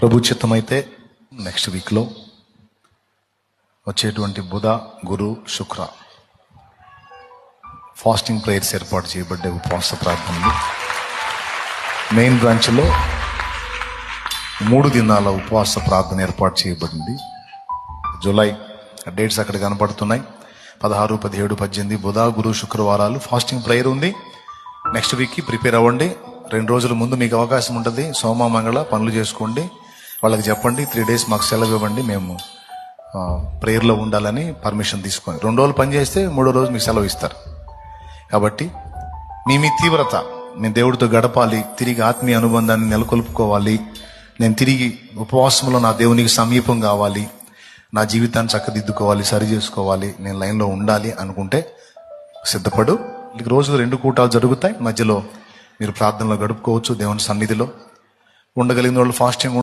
ప్రభు చిత్తమైతే నెక్స్ట్ వీక్లో వచ్చేటువంటి బుధ గురు శుక్ర ఫాస్టింగ్ ప్రేయర్స్ ఏర్పాటు చేయబడ్డే ఉపవాస ప్రార్థనలు మెయిన్ బ్రాంచ్లో మూడు దినాల ఉపవాస ప్రార్థన ఏర్పాటు చేయబడింది. జూలై డేట్స్ అక్కడ కనపడుతున్నాయి. పదహారు పదిహేడు పద్దెనిమిది బుధ గురు శుక్రవారాలు ఫాస్టింగ్ ప్రేయర్ ఉంది. నెక్స్ట్ వీక్కి ప్రిపేర్ అవ్వండి. రెండు రోజుల ముందు మీకు అవకాశం ఉంటుంది. సోమ మంగళ పనులు చేసుకోండి. వాళ్ళకి చెప్పండి త్రీ డేస్ మాకు సెలవు ఇవ్వండి మేము ప్రేయర్లో ఉండాలని పర్మిషన్ తీసుకొని. రెండు రోజులు పని చేస్తే మూడో రోజు మీకు సెలవు ఇస్తారు. కాబట్టి మీ మీ తీవ్రత నేను దేవుడితో గడపాలి తిరిగి ఆత్మీయ అనుబంధాన్ని నెలకొల్పుకోవాలి నేను తిరిగి ఉపవాసంలో నా దేవునికి సమీపం కావాలి నా జీవితాన్ని చక్కదిద్దుకోవాలి సరి చేసుకోవాలి నేను లైన్లో ఉండాలి అనుకుంటే సిద్ధపడు. రోజు రెండు కూటాలు జరుగుతాయి. మధ్యలో మీరు ప్రార్థనలో గడుపుకోవచ్చు దేవుని సన్నిధిలో ఉండగలిగిన వాళ్ళు ఫాస్టింగ్